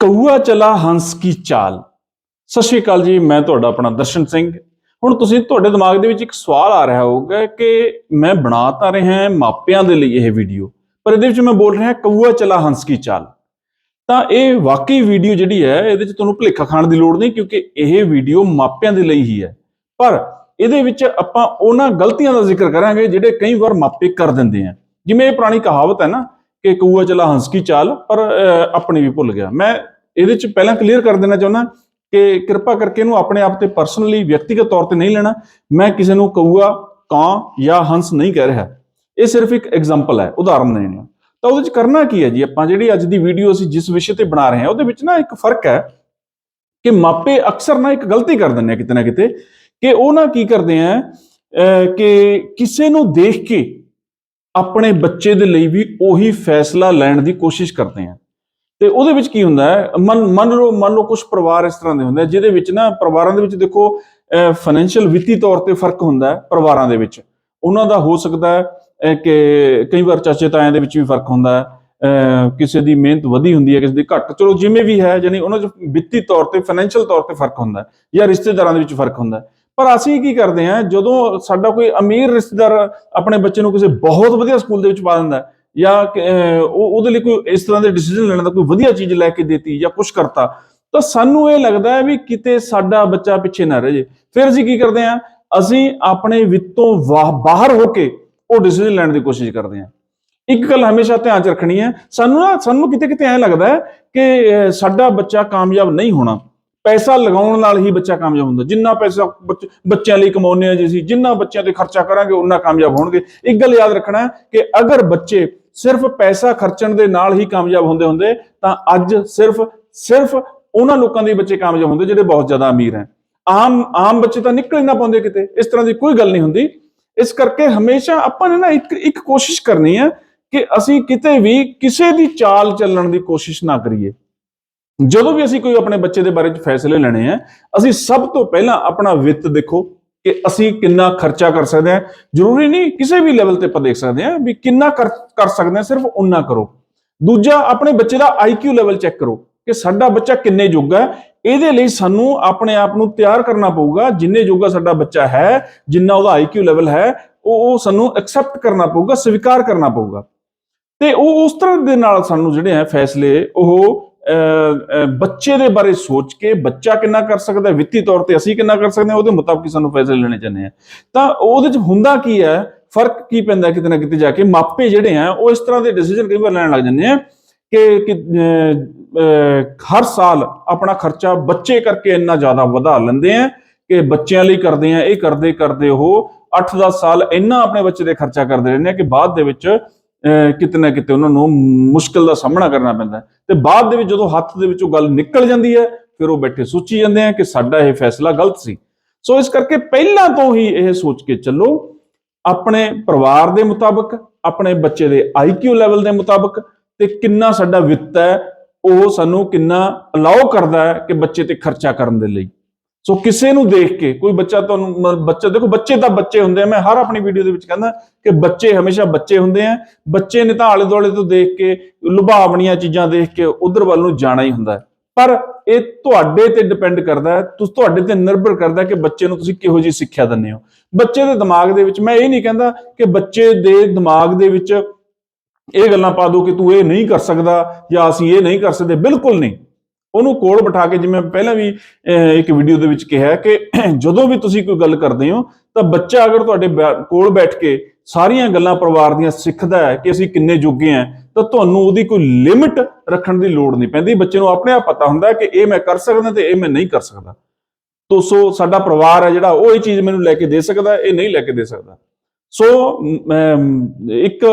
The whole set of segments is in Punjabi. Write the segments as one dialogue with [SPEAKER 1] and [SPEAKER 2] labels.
[SPEAKER 1] ਕਊਆ ਚਲਾ ਹੰਸ ਕੀ ਚਾਲ? ਸਤਿ ਸ਼੍ਰੀ ਅਕਾਲ ਜੀ, ਮੈਂ ਤੁਹਾਡਾ ਆਪਣਾ ਦਰਸ਼ਨ ਸਿੰਘ। ਹੁਣ ਤੁਸੀਂ ਤੁਹਾਡੇ ਦਿਮਾਗ ਦੇ ਵਿੱਚ ਇੱਕ ਸਵਾਲ ਆ ਰਿਹਾ ਹੋਊਗਾ ਕਿ ਮੈਂ ਬਣਾ ਤਾਂ ਰਿਹਾ ਮਾਪਿਆਂ ਦੇ ਲਈ ਇਹ ਵੀਡੀਓ, ਪਰ ਇਹਦੇ ਵਿੱਚ ਮੈਂ ਬੋਲ ਰਿਹਾ ਕਊਆ ਚਲਾ ਹੰਸ ਕੀ ਚਾਲ। ਤਾਂ ਇਹ ਵਾਕਈ ਵੀਡੀਓ ਜਿਹੜੀ ਹੈ, ਇਹਦੇ ਵਿੱਚ ਤੁਹਾਨੂੰ ਭੁਲੇਖਾ ਖਾਣ ਦੀ ਲੋੜ ਨਹੀਂ ਕਿਉਂਕਿ ਇਹ ਵੀਡੀਓ ਮਾਪਿਆਂ ਦੇ ਲਈ ਹੀ ਹੈ। ਪਰ ਇਹਦੇ ਵਿੱਚ ਆਪਾਂ ਉਹਨਾਂ ਗਲਤੀਆਂ ਦਾ ਜ਼ਿਕਰ ਕਰਾਂਗੇ ਜਿਹੜੇ ਕਈ ਵਾਰ ਮਾਪੇ ਕਰ ਦਿੰਦੇ ਆ। ਜਿਵੇਂ ਇਹ ਪੁਰਾਣੀ ਕਹਾਵਤ ਹੈ ਨਾ ਕਿ ਕਊਆ ਚਲਾ ਹੰਸ ਕੀ ਚਾਲ? ਪਰ ਆਪਣੀ ਵੀ ਭੁੱਲ ਗਿਆ। ਮੈਂ ਇਹਦੇ ਚ ਪਹਿਲਾਂ ਕਲੀਅਰ ਕਰ ਦੇਣਾ ਚਾਹੁੰਦਾ ਕਿ ਕਿਰਪਾ ਕਰਕੇ ਇਹਨੂੰ ਆਪਣੇ ਆਪ ਤੇ ਪਰਸਨਲੀ ਵਿਅਕਤੀਗਤ ਤੌਰ ਤੇ ਨਹੀਂ ਲੈਣਾ। ਮੈਂ ਕਿਸੇ ਨੂੰ ਕਊਆ ਕਾਂ ਜਾਂ ਹੰਸ ਨਹੀਂ ਕਹਿ ਰਿਹਾ। ਇਹ ਸਿਰਫ ਇੱਕ ਐਗਜ਼ਾਮਪਲ ਹੈ, ਉਦਾਹਰਨ ਦੇਣ ਨੂੰ ਤਾਂ ਉਹਦੇ ਚ ਕਰਨਾ ਕੀ ਹੈ ਜੀ? ਆਪਾਂ ਜਿਹੜੀ ਅੱਜ ਦੀ ਵੀਡੀਓ ਅਸੀਂ ਜਿਸ ਵਿਸ਼ੇ ਤੇ ਬਣਾ ਰਹੇ ਹਾਂ, ਉਹਦੇ ਵਿੱਚ ਨਾ ਇੱਕ ਫ਼ਰਕ ਹੈ ਕਿ ਮਾਪੇ ਅਕਸਰ ਨਾ ਇੱਕ ਗਲਤੀ ਕਰ ਦਿੰਦੇ ਆ ਕਿਤੇ ਨਾ ਕਿਤੇ ਕਿ ਉਹ ਨਾ ਕੀ ਕਰਦੇ ਆ ਕਿ ਕਿਸੇ ਨੂੰ ਦੇਖ ਕੇ ਆਪਣੇ ਬੱਚੇ ਦੇ ਲਈ ਵੀ ਉਹੀ ਫੈਸਲਾ ਲੈਣ ਦੀ ਕੋਸ਼ਿਸ਼ ਕਰਦੇ ਆ। ਤੇ ਉਹਦੇ ਵਿੱਚ ਕੀ ਹੁੰਦਾ ਹੈ? ਮਨ, ਮੰਨ ਲਓ ਮੰਨ ਲਓ ਕੁਝ ਪਰਿਵਾਰ ਇਸ ਤਰ੍ਹਾਂ ਦੇ ਹੁੰਦੇ ਆ, ਜਿਹਦੇ ਵਿੱਚ ਨਾ ਪਰਿਵਾਰਾਂ ਦੇ ਵਿੱਚ ਦੇਖੋ ਫਾਈਨੈਂਸ਼ੀਅਲ ਵਿੱਤੀ ਤੌਰ ਤੇ ਫ਼ਰਕ ਹੁੰਦਾ ਹੈ ਪਰਿਵਾਰਾਂ ਦੇ ਵਿੱਚ। ਉਹਨਾਂ ਦਾ ਹੋ ਸਕਦਾ ਹੈ ਕਿ ਕਈ ਵਾਰ ਚਾਚੇ ਤਾਇਆਂ ਦੇ ਵਿੱਚ ਵੀ ਫ਼ਰਕ ਹੁੰਦਾ ਹੈ ਕਿਸੇ ਦੀ ਮਿਹਨਤ ਵਧੀ ਹੁੰਦੀ ਹੈ, ਕਿਸੇ ਦੀ ਘੱਟ। ਚਲੋ, ਜਿਵੇਂ ਵੀ ਹੈ ਯਾਨੀ ਉਹਨਾਂ 'ਚ ਵਿੱਤੀ ਤੌਰ ਤੇ ਫਾਈਨੈਂਸ਼ੀਅਲ ਤੌਰ ਤੇ ਫ਼ਰਕ ਹੁੰਦਾ ਹੈ ਜਾਂ ਰਿਸ਼ਤੇਦਾਰਾਂ ਦੇ ਵਿੱਚ ਫ਼ਰਕ ਹੁੰਦਾ ਹੈ। ਪਰ ਅਸੀਂ ਕੀ ਕਰਦੇ ਹਾਂ, ਜਦੋਂ ਸਾਡਾ ਕੋਈ ਅਮੀਰ ਰਿਸ਼ਤੇਦਾਰ ਆਪਣੇ ਬੱਚੇ ਨੂੰ ਕਿਸੇ ਬਹੁਤ ਵਧੀਆ ਸਕੂਲ ਦੇ ਵਿੱਚ ਪਾ ਦਿੰਦਾ ਜਾਂ ਉਹਦੇ ਲਈ ਕੋਈ ਇਸ ਤਰ੍ਹਾਂ ਦੇ ਡਿਸੀਜਨ ਲੈਣ ਦਾ ਕੋਈ ਵਧੀਆ ਚੀਜ਼ ਲੈ ਕੇ ਦਿੱਤੀ ਜਾਂ ਕੁਝ ਕਰਤਾ, ਤਾਂ ਸਾਨੂੰ ਇਹ ਲੱਗਦਾ ਹੈ ਵੀ ਕਿਤੇ ਸਾਡਾ ਬੱਚਾ ਪਿੱਛੇ ਨਾ ਰਹਿ। ਜੇ ਫਿਰ ਅਸੀਂ ਕੀ ਕਰਦੇ ਹਾਂ, ਅਸੀਂ ਆਪਣੇ ਵਿੱਤੋਂ ਵਾਹ- ਬਾਹਰ ਹੋ ਕੇ ਉਹ ਡਿਸੀਜਨ ਲੈਣ ਦੀ ਕੋਸ਼ਿਸ਼ ਕਰਦੇ ਹਾਂ। ਇੱਕ ਗੱਲ ਹਮੇਸ਼ਾ ਧਿਆਨ 'ਚ ਰੱਖਣੀ ਹੈ, ਸਾਨੂੰ ਨਾ, ਸਾਨੂੰ ਕਿਤੇ ਕਿਤੇ ਐਂ ਲੱਗਦਾ ਹੈ ਕਿ ਸਾਡਾ ਬੱਚਾ ਕਾਮਯਾਬ ਨਹੀਂ ਹੋਣਾ। ਪੈਸਾ ਲਗਾਉਣ ਨਾਲ ਹੀ ਬੱਚਾ ਕਾਮਯਾਬ ਹੁੰਦਾ। ਜਿੰਨਾ ਪੈਸਾ ਬੱਚ- ਬੱਚਿਆਂ ਲਈ ਕਮਾਉਂਦੇ ਆ ਜੀ ਅਸੀਂ, ਜਿੰਨਾ ਬੱਚਿਆਂ ਤੇ ਖਰਚਾ ਕਰਾਂਗੇ ਉਨਾ ਕਾਮਯਾਬ ਹੋਣਗੇ। ਇੱਕ ਗੱਲ ਯਾਦ ਰੱਖਣਾ ਕਿ ਅਗਰ ਬੱਚੇ ਸਿਰਫ ਪੈਸਾ ਖਰਚਣ ਦੇ ਨਾਲ ਹੀ ਕਾਮਯਾਬ ਹੁੰਦੇ ਹੁੰਦੇ, ਤਾਂ ਅੱਜ ਸਿਰਫ ਸਿਰਫ ਉਹਨਾਂ ਲੋਕਾਂ ਦੇ ਬੱਚੇ ਕਾਮਯਾਬ ਹੁੰਦੇ ਜਿਹੜੇ ਬਹੁਤ ਜ਼ਿਆਦਾ ਅਮੀਰ ਹੈ। ਆਮ ਆਮ ਬੱਚੇ ਤਾਂ ਨਿਕਲ ਹੀ ਨਾ ਪਾਉਂਦੇ ਕਿਤੇ। ਇਸ ਤਰ੍ਹਾਂ ਦੀ ਕੋਈ ਗੱਲ ਨਹੀਂ ਹੁੰਦੀ। ਇਸ ਕਰਕੇ ਹਮੇਸ਼ਾ ਆਪਾਂ ਨੇ ਨਾ ਇੱਕ ਇੱਕ ਕੋਸ਼ਿਸ਼ ਕਰਨੀ ਹੈ ਕਿ ਅਸੀਂ ਕਿਤੇ ਵੀ ਕਿਸੇ ਦੀ ਚਾਲ ਚੱਲਣ ਦੀ ਕੋਸ਼ਿਸ਼ ਨਾ ਕਰੀਏ। ਜਦੋਂ ਵੀ ਅਸੀਂ ਕੋਈ ਆਪਣੇ ਬੱਚੇ ਦੇ ਬਾਰੇ ਚ ਫੈਸਲੇ ਲੈਣੇ ਆ, ਅਸੀਂ ਸਭ ਤੋਂ ਪਹਿਲਾਂ ਆਪਣਾ ਵਿੱਤ ਦੇਖੋ ਕਿ ਅਸੀਂ ਕਿੰਨਾ ਖਰਚਾ ਕਰ ਸਕਦੇ ਹਾਂ ਜ਼ਰੂਰੀ ਨਹੀਂ ਕਿਸੇ ਵੀ ਲੈਵਲ ਤੇ ਆਪਾਂ ਦੇਖ ਸਕਦੇ ਹਾਂ ਵੀ ਕਿੰਨਾ ਕਰ ਕਰ ਸਕਦੇ ਹਾਂ ਸਿਰਫ ਉਨਾ ਕਰੋ। ਦੂਜਾ, ਆਪਣੇ ਬੱਚੇ ਦਾ ਆਈਕਿਊ ਲੈਵਲ ਚੈੱਕ ਕਰੋ ਕਿ ਸਾਡਾ ਬੱਚਾ ਕਿੰਨੇ ਜੋਗਾ ਹੈ। ਇਹਦੇ ਲਈ ਸਾਨੂੰ ਆਪਣੇ ਆਪ ਨੂੰ ਤਿਆਰ ਕਰਨਾ ਪਊਗਾ, ਜਿੰਨੇ ਜੋਗਾ ਸਾਡਾ ਬੱਚਾ ਹੈ, ਜਿੰਨਾ ਉਹਦਾ ਆਈਕਿਊ ਲੈਵਲ ਹੈ, ਉਹ ਉਹ ਸਾਨੂੰ ਐਕਸੈਪਟ ਕਰਨਾ ਪਊਗਾ, ਸਵੀਕਾਰ ਕਰਨਾ ਪਊਗਾ। ਤੇ ਉਹ ਉਸ ਤਰ੍ਹਾਂ ਦੇ ਨਾਲ ਸਾਨੂੰ ਜਿਹੜੇ ਹੈ ਫੈਸਲੇ, ਉਹ ਬੱਚੇ ਦੇ ਬਾਰੇ ਸੋਚ ਕੇ ਬੱਚਾ ਕਿੰਨਾ ਕਰ ਸਕਦਾ ਵਿੱਤੀ ਤੌਰ ਤੇ ਅਸੀਂ ਕਿੰਨਾ ਕਰ ਸਕਦੇ ਹਾਂ? ਉਹਦੇ ਮੁਤਾਬਕ ਸਾਨੂੰ ਫੈਸਲੇ ਲੈਣੇ ਚਾਹੀਦੇ ਆ ਤਾਂ ਉਹਦੇ ਚ ਹੁੰਦਾ ਕੀ ਹੈ? ਫ਼ਰਕ ਕੀ ਪੈਂਦਾ ਕਿਤੇ ਨਾ ਕਿਤੇ ਜਾ ਕੇ? ਮਾਪੇ ਜਿਹੜੇ ਆ ਉਹ ਇਸ ਤਰ੍ਹਾਂ ਦੇ ਡਿਸੀਜਨ ਕਈ ਵਾਰ ਲੈਣ ਲੱਗ ਜਾਂਦੇ ਆ ਕਿ ਅਹ, ਅਹ, ਹਰ ਸਾਲ ਆਪਣਾ ਖਰਚਾ ਬੱਚੇ ਕਰਕੇ ਇੰਨਾ ਜ਼ਿਆਦਾ ਵਧਾ ਲੈਂਦੇ ਆ ਕਿ ਬੱਚਿਆਂ ਲਈ ਕਰਦੇ ਆ ਇਹ ਕਰਦੇ ਕਰਦੇ ਉਹ 8-10 ਸਾਲ ਇੰਨਾ ਆਪਣੇ ਬੱਚੇ ਦੇ ਖਰਚਾ ਕਰਦੇ ਰਹਿੰਦੇ ਆ ਕਿ ਬਾਅਦ ਦੇ ਵਿੱਚ ਕਿਤੇ ਨਾ ਕਿਤੇ ਉਹਨਾਂ ਨੂੰ ਮੁਸ਼ਕਲ ਦਾ ਸਾਹਮਣਾ ਕਰਨਾ ਪੈਂਦਾ ਹੈ। ਤੇ ਬਾਅਦ ਦੇ ਵਿੱਚ ਜਦੋਂ ਹੱਥ ਦੇ ਵਿੱਚੋਂ ਗੱਲ ਨਿਕਲ ਜਾਂਦੀ ਹੈ, ਫਿਰ ਉਹ ਬੈਠੇ ਸੋਚੀ ਜਾਂਦੇ ਆ ਕਿ ਸਾਡਾ ਇਹ ਫੈਸਲਾ ਗਲਤ ਸੀ ਸੋ ਇਸ ਕਰਕੇ ਪਹਿਲਾਂ ਤੋਂ ਹੀ ਇਹ ਸੋਚ ਕੇ ਚੱਲੋ, ਆਪਣੇ ਪਰਿਵਾਰ ਦੇ ਮੁਤਾਬਕ, ਆਪਣੇ ਬੱਚੇ ਦੇ ਆਈਕਿਊ ਲੈਵਲ ਦੇ ਮੁਤਾਬਕ ਤੇ ਕਿੰਨਾ ਸਾਡਾ ਵਿੱਤ ਹੈ, ਉਹ ਸਾਨੂੰ ਕਿੰਨਾ ਅਲਾਉ ਕਰਦਾ ਹੈ ਕਿ ਬੱਚੇ ਤੇ ਖਰਚਾ ਕਰਨ ਦੇ ਲਈ ਸੋ ਕਿਸੇ ਨੂੰ ਦੇਖ ਕੇ ਕੋਈ ਬੱਚਾ ਤੁਹਾਨੂੰ ਮ- ਬੱਚਾ, ਦੇਖੋ ਬੱਚੇ ਤਾਂ ਬੱਚੇ ਹੁੰਦੇ ਆ, ਮੈਂ ਹਰ ਆਪਣੀ ਵੀਡੀਓ ਦੇ ਵਿੱਚ ਕਹਿੰਦਾ ਕਿ ਬੱਚੇ ਹਮੇਸ਼ਾ ਬੱਚੇ ਹੁੰਦੇ ਆ। ਬੱਚੇ ਨੇ ਤਾਂ ਆਲੇ ਦੁਆਲੇ ਤੋਂ ਦੇਖ ਕੇ, ਲੁਭਾਵਣੀਆਂ ਚੀਜ਼ਾਂ ਦੇਖ ਕੇ ਉਧਰ ਵੱਲ ਨੂੰ ਜਾਣਾ ਹੀ ਹੁੰਦਾ ਪਰ ਇਹ ਤੁਹਾਡੇ ਤੇ ਡਿਪੈਂਡ ਕਰਦਾ ਹੈ, ਤੁਸੀਂ, ਤੁਹਾਡੇ ਤੇ ਨਿਰਭਰ ਕਰਦਾ ਕਿ ਬੱਚੇ ਨੂੰ ਤੁਸੀਂ ਕਿਹੋ ਜੀ ਸਿੱਖਿਆ ਦਿੰਦੇ ਹੋ। ਬੱਚੇ ਦੇ ਦਿਮਾਗ ਦੇ ਵਿੱਚ, ਮੈਂ ਇਹ ਨਹੀਂ ਕਹਿੰਦਾ ਕਿ ਬੱਚੇ ਦੇ ਦਿਮਾਗ ਦੇ ਵਿੱਚ ਇਹ ਗੱਲਾਂ ਪਾ ਦਿਓ ਕਿ ਤੂੰ ਇਹ ਨਹੀਂ ਕਰ ਸਕਦਾ ਜਾਂ ਅਸੀਂ ਇਹ ਨਹੀਂ ਕਰ ਸਕਦੇ, ਬਿਲਕੁਲ ਨਹੀਂ। ਉਹਨੂੰ ਕੋਲ ਬਿਠਾ ਕੇ ਜਿਵੇਂ ਪਹਿਲਾਂ ਵੀ ਅਹ, ਇੱਕ ਵੀਡੀਓ ਦੇ ਵਿੱਚ ਕਿਹਾ ਕਿ ਜਦੋਂ ਵੀ ਤੁਸੀਂ ਕੋਈ ਗੱਲ ਕਰਦੇ ਹੋ ਤਾਂ ਬੱਚਾ ਅਗਰ ਤੁਹਾਡੇ ਬੈ- ਕੋਲ ਬੈਠ ਕੇ ਸਾਰੀਆਂ ਗੱਲਾਂ ਪਰਿਵਾਰ ਦੀਆਂ ਸਿੱਖਦਾ ਹੈ ਕਿ ਅਸੀਂ ਕਿੰਨੇ ਜੋਗੇ ਹਾਂ ਤਾਂ ਤੁਹਾਨੂੰ ਉਹਦੀ ਕੋਈ ਲਿਮਿਟ ਰੱਖਣ ਦੀ ਲੋੜ ਨਹੀਂ ਪੈਂਦੀ। ਬੱਚੇ ਨੂੰ ਆਪਣੇ ਆਪ ਪਤਾ ਹੁੰਦਾ ਕਿ ਇਹ ਮੈਂ ਕਰ ਸਕਦਾ ਤੇ ਇਹ ਮੈਂ ਨਹੀਂ ਕਰ ਸਕਦਾ। ਤੋ ਸੋ ਸਾਡਾ ਪਰਿਵਾਰ ਹੈ ਜਿਹੜਾ ਉਹ ਇਹ ਚੀਜ਼ ਮੈਨੂੰ ਲੈ ਕੇ ਦੇ ਸਕਦਾ ਇਹ ਨਹੀਂ ਲੈ ਕੇ ਦੇ ਸਕਦਾ। ਸੋ ਇੱਕ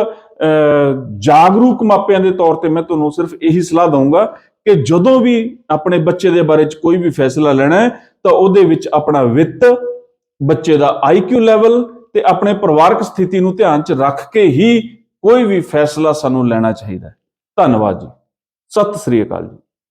[SPEAKER 1] ਜਾਗਰੂਕ ਮਾਪਿਆਂ ਦੇ ਤੌਰ ਤੇ ਮੈਂ ਤੁਹਾਨੂੰ ਸਿਰਫ ਇਹੀ ਸਲਾਹ ਦਊਂਗਾ ਕਿ ਜਦੋਂ ਵੀ ਆਪਣੇ ਬੱਚੇ ਦੇ ਬਾਰੇ ਚ ਕੋਈ ਵੀ ਫੈਸਲਾ ਲੈਣਾ ਹੈ, ਤਾਂ ਉਹਦੇ ਵਿੱਚ ਆਪਣਾ ਵਿੱਤ, ਬੱਚੇ ਦਾ ਆਈਕਿਊ ਲੈਵਲ ਤੇ ਆਪਣੇ ਪਰਿਵਾਰਕ ਸਥਿਤੀ ਨੂੰ ਧਿਆਨ ਚ ਰੱਖ ਕੇ ਹੀ ਕੋਈ ਵੀ ਫੈਸਲਾ ਸਾਨੂੰ ਲੈਣਾ ਚਾਹੀਦਾ ਹੈ। ਧੰਨਵਾਦ ਜੀ। ਸਤਿ ਸ੍ਰੀ ਅਕਾਲ ਜੀ।